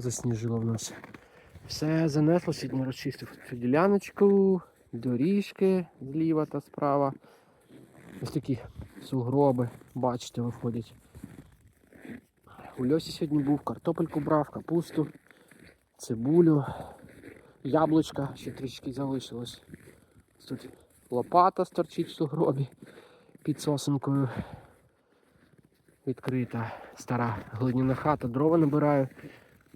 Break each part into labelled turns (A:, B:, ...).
A: засніжило в нас. Все занесло, сьогодні розчистив цю діляночку, доріжки зліва та справа. Ось такі сугроби, бачите, виходять. У льосі сьогодні був, картопельку брав, капусту, цибулю, яблучка, ще трішки залишилось. Тут лопата сторчить в сугробі під сосенкою. Відкрита стара глиняна хата, дрова набираю.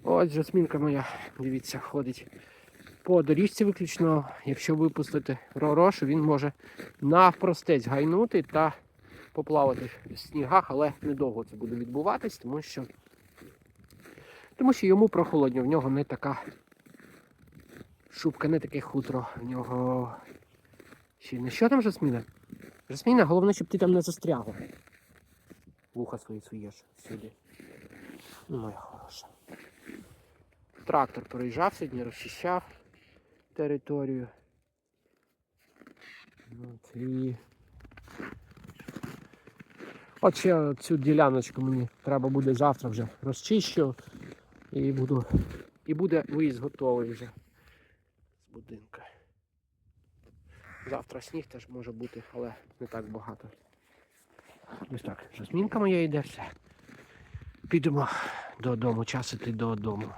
A: Ось жасмінка моя, дивіться, ходить по доріжці виключно. Якщо випустити ророшу, він може навпростець гайнути та поплавати в снігах, але недовго це буде відбуватись, тому що, тому що йому прохолодно, в нього не така шубка, не таке хутро, в нього щільне. Що там жасміна? Жасміна, головне, щоб ти там не застрягла. Вуха свої суєш сюди. Ну, моя хороша. Трактор проїжджав сьогодні, розчищав територію. От, і... От ще цю діляночку мені треба буде завтра вже розчищу. І буду. І буде виїзд готовий вже з будинку. Завтра сніг теж може бути, але не так багато. Ось так, жасмінка моя йде все. Підемо додому, час іти додому.